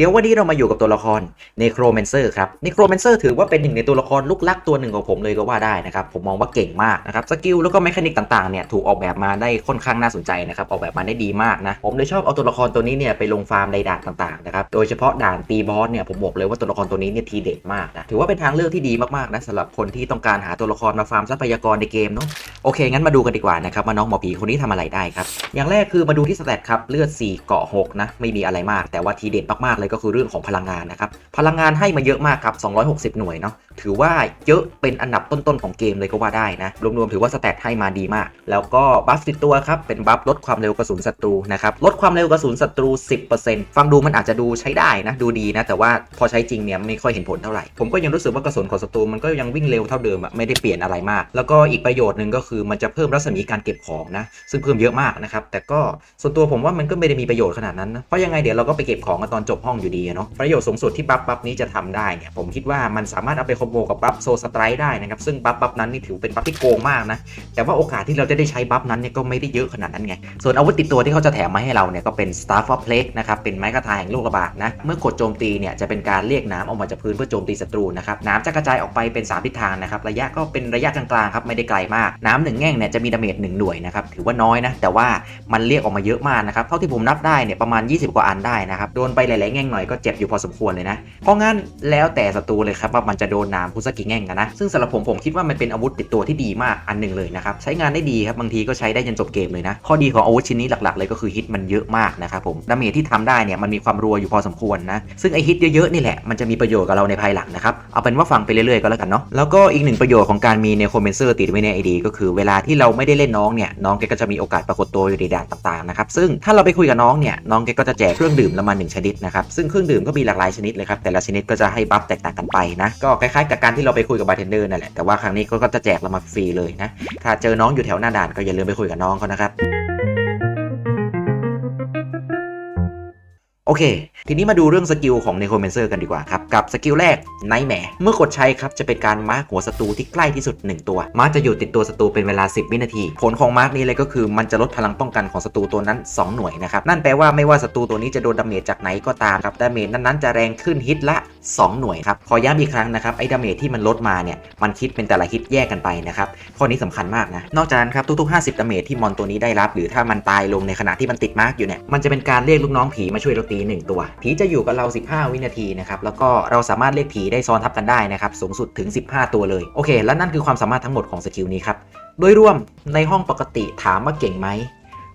เดี๋ยววันนี้เรามาอยู่กับตัวละคร Necromancer ครับ Necromancer ถือว่าเป็นหนึ่งในตัวละครลูกลักตัวหนึ่งของผมเลยก็ว่าได้นะครับ ผมมองว่าเก่งมากนะครับ สกิลแล้วก็แมคานิกต่างๆเนี่ยถูกออกแบบมาได้ค่อนข้างน่าสนใจนะครับ ออกแบบมาได้ดีมากนะ ผมเลยชอบเอาตัวละครตัวนี้เนี่ยไปลงฟาร์มในด่านต่างๆนะครับ โดยเฉพาะด่านตีบอสเนี่ยผมบอกเลยว่าตัวละครตัวนี้เนี่ยทีเด็ดมากนะ ถือว่าเป็นทางเลือกที่ดีมากๆนะสำหรับคนที่ต้องการหาตัวละครมาฟาร์มทรัพยากรในเกมเนาะ โอเคงั้นมาดูกันดีกว่านะครับว่าน้องหมอผีคนนี้ทำอะไรได้ครับ อย่างแรกคือมาดูที่สแตทครับเลือด4เกาะ6นะไม่มีอะไรมากแต่ว่าทีเด็ดมากๆเลยก็คือเรื่องของพลังงานนะครับ พลังงานให้มาเยอะมากครับ 260 หน่วยเนาะ ถือว่าเยอะเป็นอันดับต้นๆของเกมเลยก็ว่าได้นะ รวมๆถือว่าสแตทให้มาดีมาก แล้วก็บัฟติดตัวครับ เป็นบัฟลดความเร็วกระสุนศัตรูนะครับ ลดความเร็วกระสุนศัตรู 10%ฟังดูมันอาจจะดูใช้ได้นะ ดูดีนะ แต่ว่าพอใช้จริงเนี่ยไม่ค่อยเห็นผลเท่าไหร่ ผมก็ยังรู้สึกว่ากระสุนของศัตรูมันก็ยังวิ่งเร็วเท่าเดิมอะไม่ได้เปลี่ยนอะไรมาก แล้วก็อีกประโยชน์หนึ่งก็คือมันจะเพิ่มรัศมีการเก็บของนะ ซึ่งเพิ่มเยอะมากนะครับ แต่ก็ส่วนตัวผมว่ามันก็ไม่ได้มีประโยชน์ขนาดนั้นนะ เพราะยังไงเดี๋ยวเราก็ไปเก็บของกันตอนจบห้องอยู่ดีเนาะ ประโยชน์สูงสุดที่บัฟบัฟนี้จะทำได้เนี่ยผมคิดว่ามันสามารถเอาไปคอมโบกับบัฟโซสไตร์ได้นะครับซึ่งบัฟบัฟนั้นนี่ถือเป็นบัฟที่โกงมากนะแต่ว่าโอกาสที่เราจะได้ใช้บัฟนั้นเนี่ยก็ไม่ได้เยอะขนาดนั้นไงส่วนอาวุธติดตัวที่เขาจะแถมมาให้เราเนี่ยก็เป็น Staff of Plague นะครับเป็นไม้กระทาแห่งโรคระบาดนะเมื่อกดโจมตีเนี่ยจะเป็นการเรียกน้ำออกมาจากพื้นเพื่อโจมตีศัตรูนะครับน้ำจะกระจายออกไปเป็น 3 ทิศทางนะครับระยะก็เป็นระยะกลางๆครับไม่ได้ไกลมากน้ำหนึ่งแง่งเนี่ยจะมีดาเมจหนึ่งหน่วยนะครับถือว่าน้อยนะแต่ว่ามันเรียกออกมาเยอะมากนะครับเท่าที่ผมนับได้เนี่ยประมาณ 20 กว่าอันได้นะครับโดนไปหลายๆแง่งหน่อยก็เจ็บอยู่พอสมควรเลยนะเพราะงั้นแล้วแต่ศัตรูเลยครับว่ามันจะโดนน้ำพุสกกี่แง่งนะซึ่งสำหรับผมผมคิดว่ามันเป็นอาวุธติดตัวที่ดีมากอันหนึ่งเลยนะครับใช้งานได้ดีครับบางทีก็ใช้ได้จนจบเกมเลยนะข้อดีของอาวุธชิ้นนี้หลักๆ เลยก็คือฮิตมันเยอะมากนะครับผมดาเมจที่ทำได้เนี่ยมันมีความรัวอยู่พอสมควรนะซึ่งไอฮิตเยอะๆนี่แหละมันจะมีประโยชน์กับเราในภายหลังนะครับเอาเป็นว่าฟังไปเรื่อยๆก็แล้วกันเนาะแล้วก็อีกหนึ่งประโยชน์ของการมีเนโคเมนเซอร์ติดไว้ในไอดีก็คือเวลาที่เราไม่ได้เล่นน้องเนี่ยน้องแกก็จะมีโอกาสปรากฏตัวอยู่ในด่านต่างๆนะครับซึ่งถ้าเราไปคุยกับน้องเนี่ยน้องแกก็จะแจกเครื่องดื่มละมาหนึ่งชนิดนะครับซึ่งเครื่องดื่มก็มีหลากหลายชนิดเลยครับแต่ละชนิดก็จะให้บัฟแตกต่างกันไปนะก็คล้ายๆกับการที่เราไปคุยกับบาร์เทนเดอร์นั่นแหละแต่ว่าครั้งนี้เขาก็จะแจกเรามาฟรีเลยนะถ้าเจอน้องอยู่แถวหน้าด่านก็อย่าลืมไปคุยกับน้องเขานะครับ โอเค ทีนี้มาดูเรื่องสกิลของ Necromancer กันดีกว่าครับ กับสกิลแรก Nightmare เมื่อกดใช้ครับจะเป็นการมาร์กหัวศัตรูที่ใกล้ที่สุด 1 ตัว มาร์กจะอยู่ติดตัวศัตรูเป็นเวลา 10 วินาที ผลของมาร์กนี้เลยก็คือมันจะลดพลังป้องกันของศัตรูตัวนั้น 2 หน่วยนะครับนั่นแปลว่าไม่ว่าศัตรูตัวนี้จะโดนดาเมจจากไหนก็ตามครับดาเมจนั้นๆจะแรงขึ้นฮิตละ 2 หน่วยครับขอย้ำอีกครั้งนะครับไอ้ดาเมจที่มันลดมาเนี่ยมันคิดเป็นแต่ละฮิตแยกกันไปนะครับข้อนี้สำคัญมากนะนอกจากนั้นครับทุกๆ 50ดาเมจที่มอนตัวนี้ได้รับ หรือถ้ามันตายลงในขณะที่มันติดมาร์กอยู่เนี่ยมันจะเป็นการเรียกลูกน้องผีมาช่วยเราตีหนึ่งตัว ผีจะอยู่กับเรา 15 วินาทีนะครับ แล้วก็เราสามารถเรียกผีได้ซ้อนทับกันได้นะครับ สูงสุดถึง 15 ตัวเลย โอเค และนั่นคือความสามารถทั้งหมดของสกิลนี้ครับ โดยรวมในห้องปกติถามว่าเก่งไหม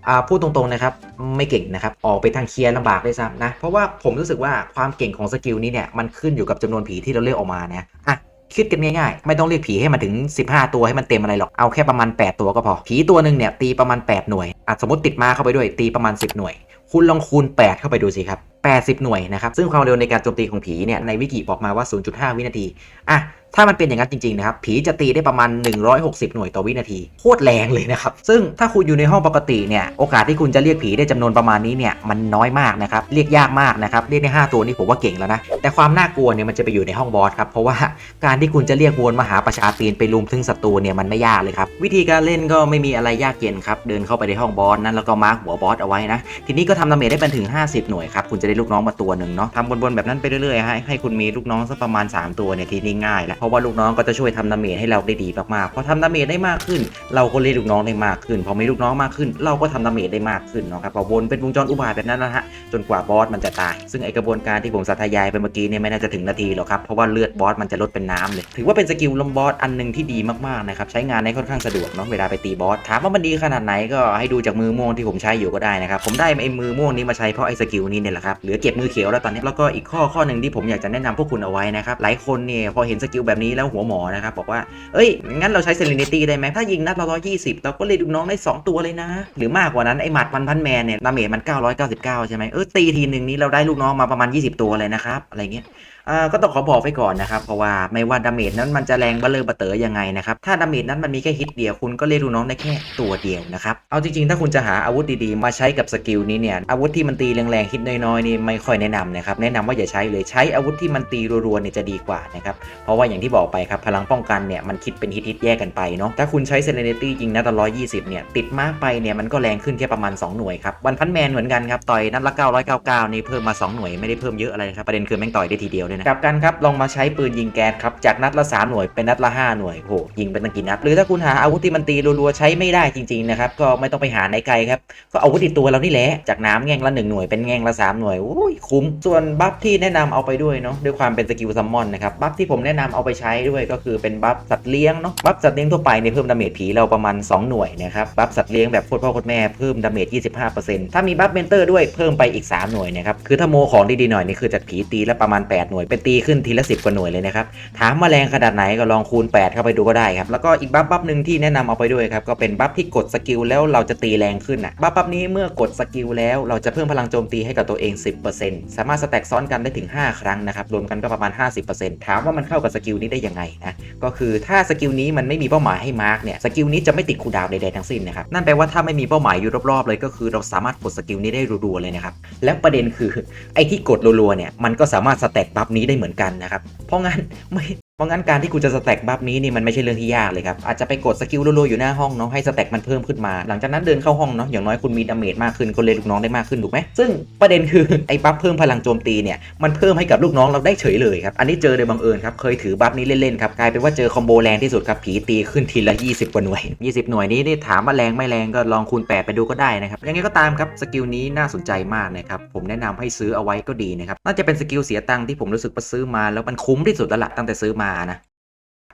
อ่าพูดตรงๆนะครับไม่เก่งนะครับออกไปทางเคลียร์ลำบากด้วยซ้ำนะ เพราะว่าผมรู้สึกว่าความเก่งของสกิลนี้เนี่ยมันขึ้นอยู่กับจำนวนผีที่เราเลือกออกมานะอะคิดกันง่ายๆ ไม่ต้องเรียกผีให้มาถึง 15 ตัวให้มันเต็มอะไรหรอก เอาแค่ประมาณ 8 ตัวก็พอ ผีตัวหนึ่งเนี่ยตีประมาณ 8 หน่วยอะสมมติติดมาเข้าไปด้วยตีประมาณ 10 หน่วย คุณลองคูณ 8 เข้าไปดูสิครับ 80 หน่วยนะครับ ซึ่งความเร็วในการโจมตีของผีเนี่ย ในวิกิบอกมาว่า 0.5 วินาที อะ ถ้ามันเป็นอย่างนั้นจริงๆนะครับผีจะตีได้ประมาณ 160 หน่วยต่อวินาทีโคตรแรงเลยนะครับซึ่งถ้าคุณอยู่ในห้องปกติเนี่ยโอกาสที่คุณจะเรียกผีได้จำนวนประมาณนี้เนี่ยมันน้อยมากนะครับเรียกยากมากนะครับเรียกได้5ตัวนี่ผมว่าเก่งแล้วนะแต่ความน่ากลัวเนี่ยมันจะไปอยู่ในห้องบอสครับเพราะว่าการที่คุณจะเรียกวนมาหาประชาตีนไปลุมถึงศัตรูเนี่ยมันไม่ยากเลยครับวิธีการเล่นก็ไม่มีอะไรยากเย็นครับเดินเข้าไปในห้องบอสนั้นแล้วก็มาร์กหัวบอสเอาไว้นะทีนี้ก็ทำดาเมจได้เป็นถึง 50 หน่วยครับคุณจะได้ลูกน้องมาตัวหนึ่งเนาะทำบนๆแบบนั้นไปเรื่อยๆให้ให้คุณมีลูกน้องสักประมาณ 3 ตัวเนี่ยทีนี้ง่ายแล้วเพราะว่าลูกน้องก็จะช่วยทำดาเมจให้เราได้ดีมากๆพอทำดาเมจได้มากขึ้น เราก็เรียกลูกน้องได้มากขึ้น พอมีลูกน้องมากขึ้น เราก็ทำดาเมจได้มากขึ้นเนาะครับพอวนเป็นวงจรอุบาทแบบนั้นนะฮะจนกว่าบอสมันจะตาย ซึ่งไอกระบวนการที่ผมสาธยายไปเมื่อกี้เนี่ยไม่น่าจะถึงนาทีหรอกครับเพราะว่าเลือดบอสมันจะลดเป็นน้ำเลย ถือว่าเป็นสกิลลมบอสอันหนึ่งที่ดีมากๆนะครับใช้งานได้ค่อนข้างสะดวกเนาะเวลาไปตีบอสถามว่ามันดีขนาดไหนก็ให้ดูจากมือม่วงที่ผมใช้อยู่ก็ได้นะครับผมได้ไอ้มือม่วงนี้มาใช้เพราะไอ้สกิลนี้เนี่ยแหละครับเหลือเก็บมือเขียวแล้วตอนนี้แล้วก็อีกข้อข้อหนึ่งที่ผมอยากจะแนะนำพวกคุณเอาไว้นะครับหลายคนเนี่ยพอเห็นสกิลแบบนี้แล้วหัวหมอนะครับบอกว่า เอ้ย งั้นเราใช้เซเลนิตี้ได้ไหมถ้ายิงนัดละร้อยยี่สิบเราก็เลยดูน้องได้ 2 ตัวเลยนะ หรือมากกว่านั้นไอหมัดพันพันแมนเนี่ยดาเมจมัน 999 ใช่ไหมเออตีทีหนึ่งนี้เราได้ลูกน้องมาประมาณ 20 ตัวเลยนะครับอะไรเงี้ย อ่าก็ต้องขอบอกไปก่อนนะครับ เพราะว่าไม่ว่าดาเมจนั้นมันจะแรงเบลเลอเบเตอยังไงนะครับ ถ้าดาเมจนั้นมันมีแค่ฮิตเดียวคุณก็เรียกลูกน้องได้แค่ตัวเดียวนะครับ เอาจริงๆ ถ้าคุณจะหาอาวุธดีๆ มาใช้กับสกิลนี้เนี่ย อาวุธที่มันตีแรงๆฮิตน้อยๆนี่ไม่ค่อยแนะนำนะครับ แนะนำว่าอย่าใช้เลย ใช้อาวุธที่มันตีรัวๆเนี่ยจะดีกว่านะครับ เพราะว่าอย่างที่บอกไปครับพลังป้องกันเนี่ยมันคิดเป็นฮิตๆแยกกันไปเนาะ ถ้าคุณใช้เซเลนตี้ยิงนัดละ120เนี่ยติดมากไปเนี่ยมันก็แรงขึ้นแค่ประมาณ 2 หน่วยครับวันพันแมนเหมือนกันครับต่อยนัดละ999นี่เพิ่มมา 2 หน่วยไม่ได้เพิ่มเยอะอะไรครับประเด็นคือแม่งต่อยได้ทีเดียวยนะกลับกันครับลองมาใช้ปืนยิงแก๊สครับจากนัดละ 3 หน่วยเป็นนัดละ 5 หน่วยโหยิงเป็นตั้งกี่นัด หรือถ้าคุณหาอาวุธที่มันตีรัวๆใช้ไม่ได้จริงๆนะครับก็ไม่ต้องไปหาไหนไกลครับก็อาวุธติดตัวเรานี่แหละจากน้ำแง่งละ 1 หน่วยเป็นแง่งละ 3 หน่วยโอ้ยคุ้มส่วนบัฟที่แนะนำเอาไปด้วยเนาะด้วยความเป็นสกิลซัมมอนนะครับบัฟที่ผมแนะนำเอาไปใช้ด้วยก็คือเป็นบัฟสัตว์เลี้ยงเนาะบัฟสัตว์เลี้ยงทั่วไปเนี่ยเพิ่มดาเมจผีเราประมาณ 2 หน่วยนะครับบัฟสัตว์เลี้ยงแบบโคตรพ่อโคตรแม่เพิ่มดาเมจ25%ถ้ามีบัฟเมนเตอร์ด้วยเพิ่มไปอีก 3 หน่วยนะครับคือถ้าโมของดีๆหน่อยนี่คือจากผีตีแล้วประมาณ 8 หน่วยเป็นตีขึ้นทีละ 10 กว่าหน่วยเลยนะครับ ถามมาแรงขนาดไหนก็ลองคูณ 8 เข้าไปดูก็ได้ครับ แล้วก็อีกบัฟบัฟหนึ่งที่แนะนำเอาไปด้วยครับ ก็เป็นบัฟที่กดสกิลแล้วเราจะตีแรงขึ้นอะบัฟบัฟนี้เมื่อกดสกิลแล้วเราจะเพิ่มพลังโจมตีให้กับตัวเอง 10%สามารถสแต็กซ้อนกันได้ถึง 5 ครั้งนะครับรวมกันก็ประมาณ 50%ถามว่ามันเข้ากับสกิลนี้ได้ยังไงนะก็คือถ้าสกิลนี้มันไม่มีเป้าหมายให้มาร์กเนี่ยสกิลนี้จะไม่ติดคูดาวใดๆทั้งสิ้นนะครับนั่นแปลว่าถ้าไม่มีเป้าหมายอยู่รอบๆเลยก็คือเราสามารถกดสกิลนี้ได้รัวๆเลยนะครับและประเด็นคือไอ้ที่กดรัวๆเนี่ยมันก็สามารถสแต็กบัฟนี้ได้เหมือนกันนะครับ เพราะงั้นไม่ เพราะงั้นการที่คุณจะสแต็กบัฟนี้นี่มันไม่ใช่เรื่องที่ยากเลยครับ อาจจะไปกดสกิลรัวๆอยู่หน้าห้องเนาะให้สแต็กมันเพิ่มขึ้นมา หลังจากนั้นเดินเข้าห้องเนาะอย่างน้อยคุณมีดาเมจมากขึ้นก็เลยนลูกน้องได้มากขึ้นถูกไหมซึ่งประเด็นคือไอ้บัฟเพิ่มพลังโจมตีเนี่ยมันเพิ่มให้กับลูกน้องเราได้เฉยเลยครับอันนี้เจอโดยบังเอิญครับเคยถือบัฟนี้เล่นๆครับกลายเป็นว่าเจอคอมโบแรงที่สุดครับผีตีขึ้นทีละ 20 กว่าหน่วย 20 หน่วยนี้นี่ถามว่าแรงไม่แรงก็ลองคูณ 8 ไปดูก็ได้นะครับยังไงก็ตามครับสกิลนี้น่าสนใจมากนะครับผมแนะนำให้ซื้อเอาไว้ก็ดีนะครับน่าจะเป็นสกิลเสียตังค์ที่ผมรู้สึกว่าซื้อมาแล้วมันคุ้มที่สุดแล้วล่ะตั้งแต่ซื้อมามานะ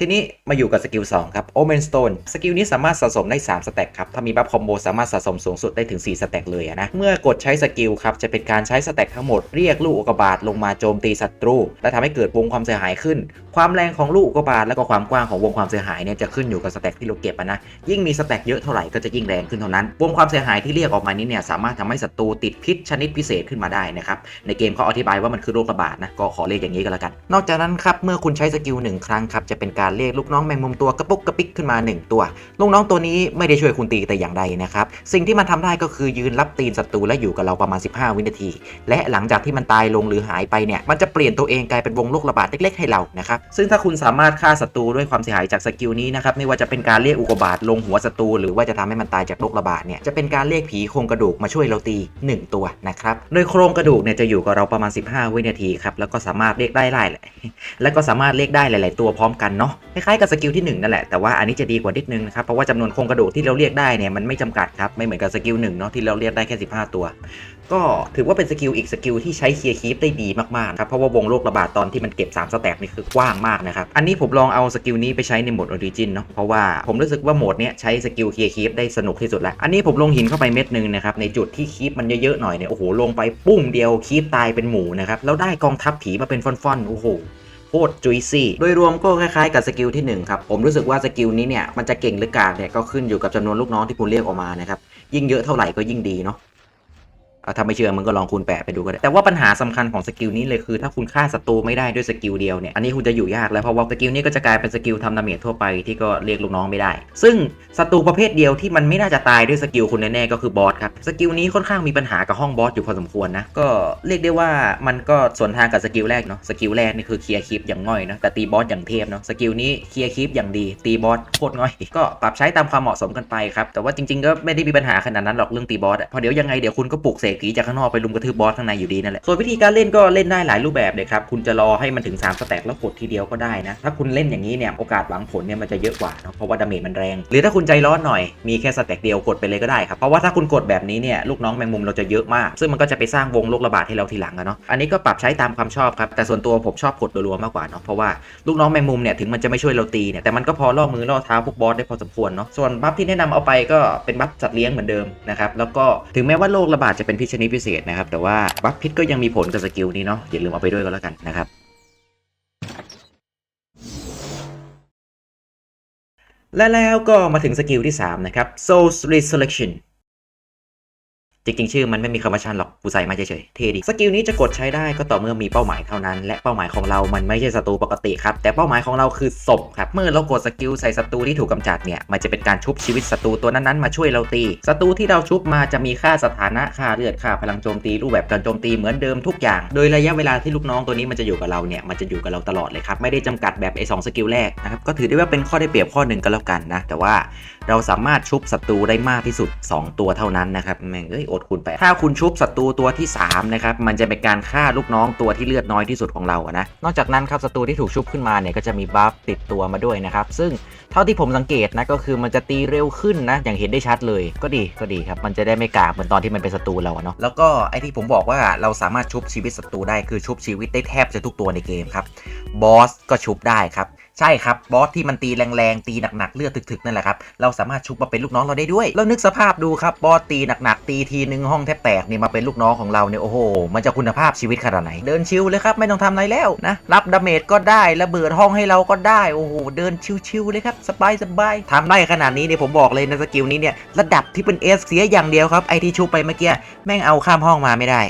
ทีนี้มาอยู่กับสกิล2ครับ Omen Stone สกิลนี้สามารถสะสมได้ 3 สแต็กครับ ถ้ามีบัฟคอมโบสามารถสะสมสูงสุดได้ถึง 4 สแต็กเลยนะ เมื่อกดใช้สกิลครับ จะเป็นการใช้สแต็กทั้งหมดเรียกลูกอุกบาตลงมาโจมตีศัตรู และทำให้เกิดวงความเสียหายขึ้น ความแรงของลูกอุกบาตและก็ความกว้างของวงความเสียหายเนี่ยจะขึ้นอยู่กับสแต็กที่เราเก็บนะยิ่งมีสแต็กเยอะเท่าไหร่ก็จะยิ่งแรงขึ้นเท่านั้น วงความเสียหายที่เรียกออกมานี้เนี่ยสามารถทำให้ศัตรูติดพิษชนิดพิเศษขึ้นมาได้นะครับในเกมเขาอธิบายว่ามันคือโรคระบาดนะก็ขอเรียกอย่างนี้ก็แล้วกัน นอกจากนั้นครับเมื่อคุณใช้สกิลหนึ่งครั้งครับจะเป็นการเรียกลูกน้องแมงมุมตัวกระปุกกระปิกขึ้นมา 1 ตัว ลูกน้องตัวนี้ไม่ได้ช่วยคุณตีแต่อย่างใดนะครับ สิ่งที่มันทำได้ก็คือยืนรับตีนศัตรูและอยู่กับเราประมาณ 15 วินาที และหลังจากที่มันตายลงหรือหายไปเนี่ย มันจะเปลี่ยนตัวเองกลายเป็นวงโรคระบาดเล็กๆให้เรา นะครับ ซึ่งถ้าคุณสามารถฆ่าศัตรูด้วยความเสียหายจากสกิลนี้นะครับ ไม่ว่าจะเป็นการเรียกอุกบาตลงหัวศัตรูหรือว่าจะทำให้มันตายจากโรคระบาดเนี่ย จะเป็นการเรียกผีโครงกระดูกมาช่วยเราตี 1 ตัวนะครับ โดยโครงกระดูกเนี่ยจะอยู่กับเราประมาณ 15 วินาทีครับ แล้วก็สามารถเรียกได้หลายแล้วก็สามารถเรียกได้หลาย ๆ ตัวพร้อมกันเนาะคล้ายๆกับสกิลที่1นั่นแหละแต่ว่าอันนี้จะดีกว่านิดนึงนะครับเพราะว่าจำนวนโครงกระดูกที่เราเรียกได้เนี่ยมันไม่จำกัดครับไม่เหมือนกับสกิลหนึ่งเนาะที่เราเรียกได้แค่ 15 ตัว ก็ถือว่าเป็นสกิลอีกสกิลที่ใช้เคลียร์คีปได้ดีมากๆครับเพราะว่าวงโลกระบาดตอนที่มันเก็บ3สแต็กนี่คือกว้างมากนะครับอันนี้ผมลองเอาสกิลนี้ไปใช้ในโหมดออริจินเนาะเพราะว่าผมรู้สึกว่าโหมดเนี้ยใช้สกิลเคลียร์คีปได้สนุกที่สุดแล้วอันนี้ผมลงหินเข้าไปเม็ดหนึงนะครับในจุดที่คีปมันเยอะๆหน่อยเนี่ยโอ้โหลงไปปุ้มเดียวคีปตายเป็นหมูนะครับแล้วได้กองทัพผีมาเป็นฟ่อนๆโอ้โห โคตรจุยซี่ โดยรวมก็คล้ายๆกับสกิลที่ 1 ครับ ผมรู้สึกว่าสกิลนี้เนี่ย มันจะเก่งหรือกากเนี่ย ก็ขึ้นอยู่กับจำนวนลูกน้องที่คุณเรียกออกมานะครับ ยิ่งเยอะเท่าไหร่ก็ยิ่งดีเนาะ เอาถ้าไม่เชื่อมึงก็ลองคูณแปดไปดูก็ได้ แต่ว่าปัญหาสำคัญของสกิลนี้เลยคือ ถ้าคุณฆ่าศัตรูไม่ได้ด้วยสกิลเดียวเนี่ย อันนี้คุณจะอยู่ยากแล้วเพราะว่าสกิลนี้ก็จะกลายเป็นสกิลทำดาเมจทั่วไปที่ก็เรียกลูกน้องไม่ได้ ซึ่งศัตรูประเภทเดียวที่มันไม่น่าจะตายด้วยสกิลคุณแน่ๆก็คือบอสครับ สกิลนี้ค่อนข้างมีปัญหากับห้องบอสอยู่พอสมควรนะ ก็เรียกได้ว่ามันก็สวนทางกับสกิลแรกเนาะ สกิลแรกนี่คือเคลียร์คลิปอย่างง่อยเนาะแต่ตีบอสอย่างเทพเนาะ สกิลนี้เคลียร์คลิปอย่างดี ตีบอสโคตรง่อย ก็ปรับใช้ตามความเหมาะสมกันไปครับ แต่ว่าจริง ๆ ก็ไม่ได้มีปัญหาขนาดนั้นหรอกเรื่องตีบอสอะพอเดี๋ยวยังไงเดี๋ยวคุณก็ปลุกเสกผีจากข้างนอกไปลุมกระทืบบอสข้างในอยู่ดีนั่นแหละส่วนวิธีการเล่นก็เล่นได้หลายรูปแบบเลยครับคุณจะรอให้มันถึง3สแต็กแล้วกดทีเดียวก็ได้นะถ้าคุณเล่นอย่างนี้เนี่ยโอกาสหวังผลเนี่ยมันจะเยอะกว่าเนาะเพราะว่าดาเมจมันแรง หรือถ้าคุณใจร้อนหน่อยมีแค่สแต็กเดียวกดไปเลยก็ได้ครับเพราะว่าถ้าคุณกดแบบนี้เนี่ยลูกน้องแมงมุมเราจะเยอะมาก ซึ่งมันก็จะไปสร้างวงโรคระบาดให้เราทีหลังอะเนาะอันนี้ก็ปรับใช้ตามความชอบครับแต่ส่วนตัวผมชอบกดรัวๆมากกว่าเนาะเพราะว่าลูกน้องแมงมุมเนี่ยถึงมันจะไม่ช่วยเราตีเนี่ยแต่มันก็พอล่อมือล่อเท้าพวกบอสได้พอสมควรเนาะส่วนบัฟที่แนะนำเอาไปก็เป็นบัฟสัตว์เลี้ยงเหมือนเดิมนะครับแล้วก็ถึงแม้ว่าโรคระบาดจะเป็นพิษชนิดพิเศษนะครับ แต่ว่าบัฟพิษก็ยังมีผลกับสกิลนี้เนาะอย่าลืมเอาไปด้วยก็แล้วกันนะครับและแล้วก็มาถึงสกิลที่ 3 นะครับ Soul Resurrection จริงๆ ชื่อมันไม่มีคำว่าชันหรอก กูใส่มาเฉยๆ เท่ดี สกิลนี้จะกดใช้ได้ก็ต่อเมื่อมีเป้าหมายเท่านั้น และเป้าหมายของเรามันไม่ใช่ศัตรูปกติครับ แต่เป้าหมายของเราคือศพครับ เมื่อเรากดสกิลใส่ศัตรูที่ถูกกำจัดเนี่ย มันจะเป็นการชุบชีวิตศัตรูตัวนั้นๆ มาช่วยเราตี ศัตรูที่เราชุบมาจะมีค่าสถานะค่าเลือดค่าพลังโจมตีรูปแบบการโจมตีเหมือนเดิมทุกอย่าง โดยระยะเวลาที่ลูกน้องตัวนี้มันจะอยู่กับเราเนี่ยมันจะอยู่กับเราตลอดเลยครับไม่ได้จำกัดแบบไอ้สองสกิลแรกนะครับก็ถือได้ว่าเป็นข้อได้เปรียบข้อหนึ่งก็แล้วกันนะแต่ว่าเราสามารถชุบศัตรูได้มากที่สุด 2 ตัวเท่านั้นนะครับแม่งเอ้ยอดคูณไปถ้าคุณชุบศัตรูตัวที่3นะครับมันจะเป็นการฆ่าลูกน้องตัวที่เลือดน้อยที่สุดของเราอะนะนอกจากนั้นครับศัตรูที่ถูกชุบขึ้นมาเนี่ยก็จะมีบัฟติดตัวมาด้วยนะครับซึ่งเท่าที่ผมสังเกตนะก็คือมันจะตีเร็วขึ้นนะอย่างเห็นได้ชัดเลยก็ดีก็ดีครับมันจะได้ไม่กากเหมือนตอนที่มันเป็นศัตรูเราเนาะแล้วก็ไอที่ผมบอกว่าเราสามารถชุบชีวิตศัตรูได้คือชุบชีวิตได้แทบจะทุกตัวในเกมครับบอสก็ชุบได้ครับ ใช่ครับบอสที่มันตีแรงๆตีหนักๆเลือดถึกๆนั่นแหละครับเราสามารถชุบมาเป็นลูกน้องเราได้ด้วยแล้วนึกสภาพดูครับบอสตีหนักๆตีทีนึงห้องแทบแตกเนี่ยมาเป็นลูกน้องของเราเนี่ยโอ้โหมันจะคุณภาพชีวิตขนาดไหน เดินชิลเลยครับไม่ต้องทำอะไรแล้วนะรับดาเมจก็ได้ระเบิดห้องให้เราก็ได้โอ้โหเดินชิลๆเลยครับสบายสบายๆทำได้ขนาดนี้เนี่ยผมบอกเลยในสกิลนี้เนี่ยระดับที่เป็นเอสเสียอย่างเดียวครับไอที่ชุบไปเมื่อกี้แม่งเอาข้ามห้องมาไม่ได้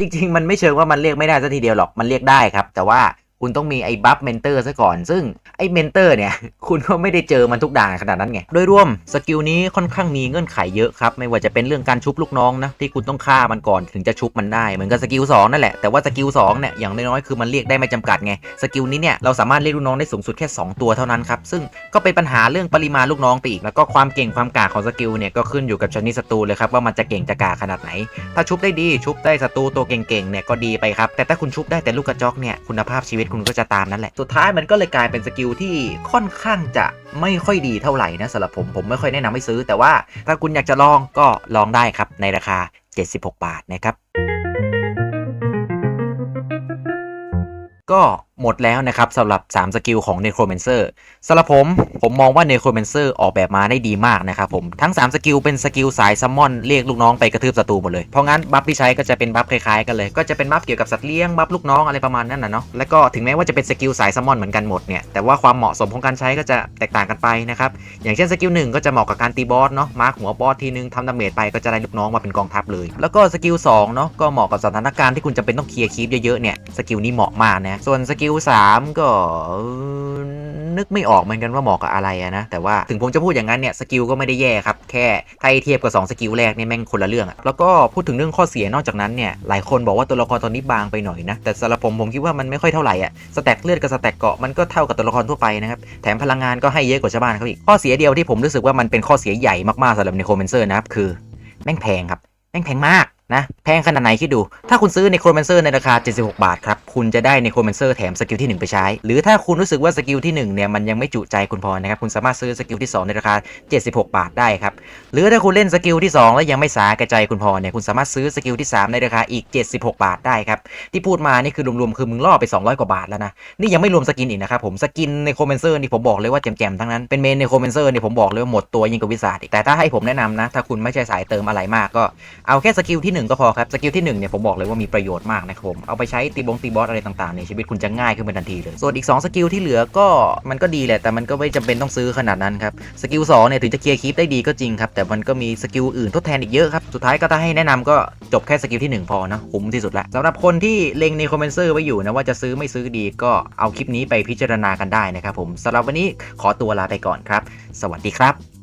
จริงๆ มันไม่เชิงว่ามันเรียกไม่ได้ซะทีเดียวหรอก มันเรียกได้ครับ แต่ว่า คุณต้องมีไอ้บัฟเมนเตอร์ซะก่อน ซึ่งไอ้เมนเตอร์เนี่ย คุณก็ไม่ได้เจอมันทุกด่านขนาดนั้นไง โดยรวมสกิลนี้ค่อนข้างมีเงื่อนไขเยอะครับ ไม่ว่าจะเป็นเรื่องการชุบลูกน้องนะ ที่คุณต้องฆ่ามันก่อนถึงจะชุบมันได้ เหมือนกับสกิล2นั่นแหละ แต่ว่าสกิล2เนี่ย อย่างน้อยๆคือมันเรียกได้ไม่จำกัดไง สกิลนี้เนี่ยเราสามารถเรียกลูกน้องได้สูงสุดแค่ 2 ตัวเท่านั้นครับ ซึ่งก็เป็นปัญหาเรื่องปริมาณลูกน้องไปอีก แล้วก็ความเก่งความกาของสกิลเนี่ยก็ขึ้นอยู่กับชนิดศัตรูเลยครับว่ามันจะเก่งจะกาขนาดไหน ถ้าชุบได้ดีชุบได้ศัตรูตัวเก่งๆเนี่ยก็ดีไปครับแต่ถ้าคุณชุบได้แต่ลูกกระจอกเนี่ยคุณภาพชีวิตคุณก็จะตามนั้นแหละ สุดท้ายมันก็เลยกลายเป็นสกิลที่ค่อนข้างจะไม่ค่อยดีเท่าไหร่นะสำหรับผมผมไม่ค่อยแนะนำให้ซื้อ แต่ว่าถ้าคุณอยากจะลองก็ลองได้ครับในราคา 76 บาทนะครับ ก็หมดแล้วนะครับสำหรับ 3 สกิลของ Necromancer สำหรับผมผมมองว่า Necromancer ออกแบบมาได้ดีมากนะครับผมทั้ง 3 สกิลเป็นสกิลสายซัมมอนเรียกลูกน้องไปกระทืบศัตรูหมดเลย เพราะงั้นบัฟที่ใช้ก็จะเป็นบัฟคล้ายๆกันเลย ก็จะเป็นบัฟเกี่ยวกับสัตว์เลี้ยงบัฟลูกน้องอะไรประมาณนั้นนะเนาะแล้วก็ถึงแม้ว่าจะเป็นสกิลสายซัมมอนเหมือนกันหมดเนี่ยแต่ว่าความเหมาะสมของการใช้ก็จะแตกต่างกันไปนะครับอย่างเช่นสกิลหนึ่งก็จะเหมาะกับการตีบอสเนาะมาร์คหัวบอสทีนึงทำดาเมจไปก็จะได้ลูกน้องมาเป็นกองทัพเลย แล้วก็สกิล2เนาะก็เหมาะกับสถานการณ์ที่คุณจะเป็นต้องเคลียร์คีปเยอะๆเนี่ยสกิลนี้เหมาะมากนะส่วนสกิล3ก็เอ่อนึกไม่ออกเหมือนกันว่าเหมาะกับอะไรอะนะ แต่ว่าถึงผมจะพูดอย่างนั้นเนี่ยสกิลก็ไม่ได้แย่ครับ แค่ถ้าเทียบกับ 2 สกิลแรกเนี่ยแม่งคนละเรื่องอะแล้วก็พูดถึงเรื่องข้อเสียนอกจากนั้นเนี่ยหลายคนบอกว่าตัวละครตอนนี้บางไปหน่อยนะ แต่สำหรับผมผมคิดว่ามันไม่ค่อยเท่าไหร่อะสแต็กเลือดกับสแต็กเกาะมันก็เท่ากับตัวละครทั่วไปนะครับแถมพลังงานก็ให้เยอะกว่าชาวบ้านเขาอีกข้อเสียเดียวที่ผมรู้สึกว่ามันเป็นข้อเสียใหญ่มากๆสำหรับในโคเมนเซอร์นะครับคือแม่งแพงครับแม่งแพงมาก นะ แพงขนาดไหนคิดดู ถ้าคุณซื้อในโครแมนเซอร์ในราคา 76 บาทครับ คุณจะได้ในโครแมนเซอร์แถมสกิลที่ 1 ไปใช้ หรือถ้าคุณรู้สึกว่าสกิลที่ 1 เนี่ย มันยังไม่จุใจคุณพอนะครับ คุณสามารถซื้อสกิลที่ 2 ในราคา 76 บาทได้ครับ หรือถ้าคุณเล่นสกิลที่ 2 แล้วยังไม่สาก่ใจายคุณพอเนี่ยคุณสามารถซื้อสกิลที่ 3 ในราคาอีก 76 บาทได้ครับที่พูดมานี่คือรวมๆคือมึงล่อไป 200 กว่าบาทแล้วนะนี่ยังไม่รวมสกินอีกนะครับผมสกินในโครแมนเซอร์นี่ผมบอกเลยว่าแจ่มๆทั้งนั้นเป็นเมนในโครแมนเซอร์นี่ผมบอกเลยว่าหมดตัวยิ่งกว่าวิสาดอีกแต่ถ้าให้ผมแนะนำนะถ้าคุณไม่ใช่สายเติมอะไรมากก็เอาแค่สกิลที่1 ก็พอครับ สกิลที่1เนี่ยผมบอกเลยว่ามีประโยชน์มากนะครับผมเอาไปใช้ตีบงตีบอสอะไรต่างๆเนี่ยชีวิตคุณจะง่ายขึ้นเป็นทันทีเลย ส่วนอีก 2 สกิลที่เหลือก็มันก็ดีแหละ แต่มันก็ไม่จำเป็นต้องซื้อขนาดนั้นครับ สกิล2เนี่ยถึงจะเคลียร์คีปได้ดีก็จริงครับ แต่มันก็มีสกิลอื่นทดแทนอีกเยอะครับ สุดท้ายก็ถ้าให้แนะนำก็จบแค่สกิลที่ 1 พอนะคุ้มที่สุดละสำหรับคนที่เล็งในคอมเมนเซอร์ไว้อยู่นะว่าจะซื้อไม่ซื้อดีก็เอาคลิปนี้ไปพิจารณากันได้นะครับผมสำหรับวันนี้ขอตัวลาไปก่อนครับ สวัสดีครับ